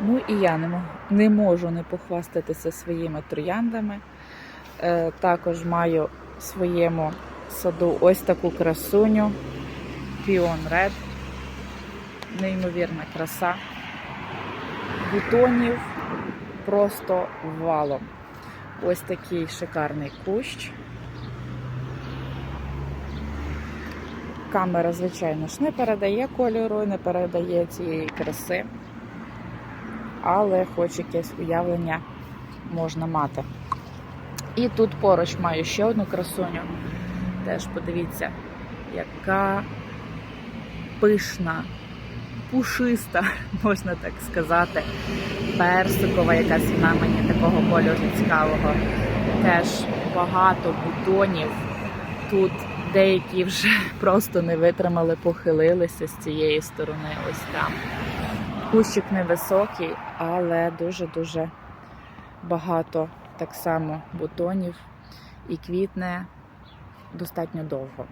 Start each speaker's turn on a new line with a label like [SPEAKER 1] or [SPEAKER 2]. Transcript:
[SPEAKER 1] Ну і я не, мо- не можу не похвастатися своїми трояндами. Е, також маю в своєму саду ось таку красуню. Піон Ред. Неймовірна краса. Бутонів просто валом. Ось такий шикарний кущ. Камера, звичайно ж, не передає кольору, не передає цієї краси, але хоч якесь уявлення можна мати. І тут поруч маю ще одну красуню. Теж подивіться, яка пишна, пушиста, можна так сказати, персикова, якась вона мені такого кольору цікавого. Теж багато бутонів. Тут деякі вже просто не витримали, похилилися з цієї сторони, ось там. Кущик невисокий, але дуже-дуже багато так само бутонів і квітне достатньо довго.